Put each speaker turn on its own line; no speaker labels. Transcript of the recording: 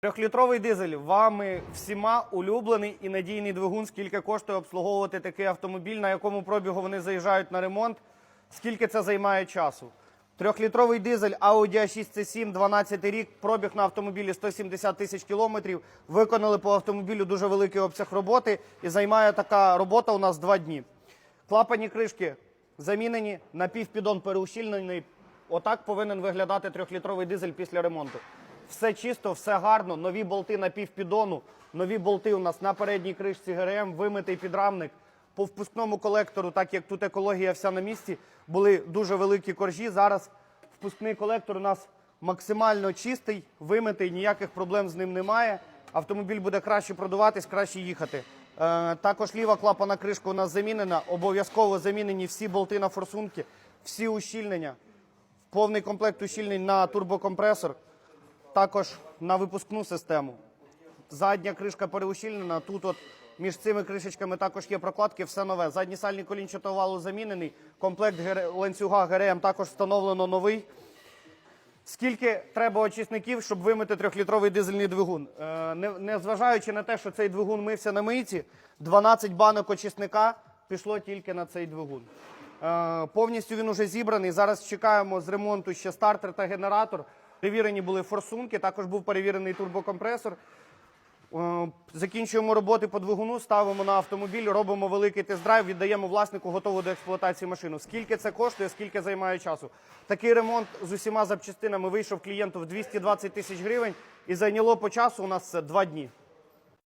Трьохлітровий дизель вами всіма улюблений і надійний двигун. Скільки коштує обслуговувати такий автомобіль, на якому пробігу вони заїжджають на ремонт, скільки це займає часу. Трьохлітровий дизель Audi A6 C7, 12 рік, пробіг на автомобілі 170 тисяч кілометрів. Виконали по автомобілю дуже великий обсяг роботи і займає така робота у нас два дні. Клапані кришки замінені, напівпідон переущільнений. Отак повинен виглядати трьохлітровий дизель після ремонту. Все чисто, все гарно. Нові болти на півпідону, нові болти у нас на передній кришці ГРМ, вимитий підрамник. По впускному колектору, так як тут екологія вся на місці, були дуже великі коржі. Зараз впускний колектор у нас максимально чистий, вимитий, ніяких проблем з ним немає. Автомобіль буде краще продуватись, краще їхати. Е, також ліва клапана кришка у нас замінена. Обов'язково замінені всі болти на форсунки, всі ущільнення. Повний комплект ущільнень на турбокомпресор, також на випускну систему. Задня кришка переущільнена. Тут от між цими кришечками також є прокладки, все нове. Задній сальний колінчатого валу замінений. Комплект ланцюга ГРМ також встановлено новий. Скільки треба очисників, щоб вимити трьохлітровий дизельний двигун? Е, не, не зважаючи на те, що цей двигун мився на мийці, 12 банок очисника пішло тільки на цей двигун. Е, повністю він уже зібраний. Зараз чекаємо з ремонту ще стартер та генератор. Перевірені були форсунки, також був перевірений турбокомпресор. Е, Закінчуємо роботи по двигуну, ставимо на автомобіль, робимо великий тест-драйв, віддаємо власнику готову до експлуатації машину. Скільки це коштує, скільки займає часу? Такий ремонт з усіма запчастинами вийшов клієнту в 220 тисяч гривень і зайняло по часу у нас це два дні.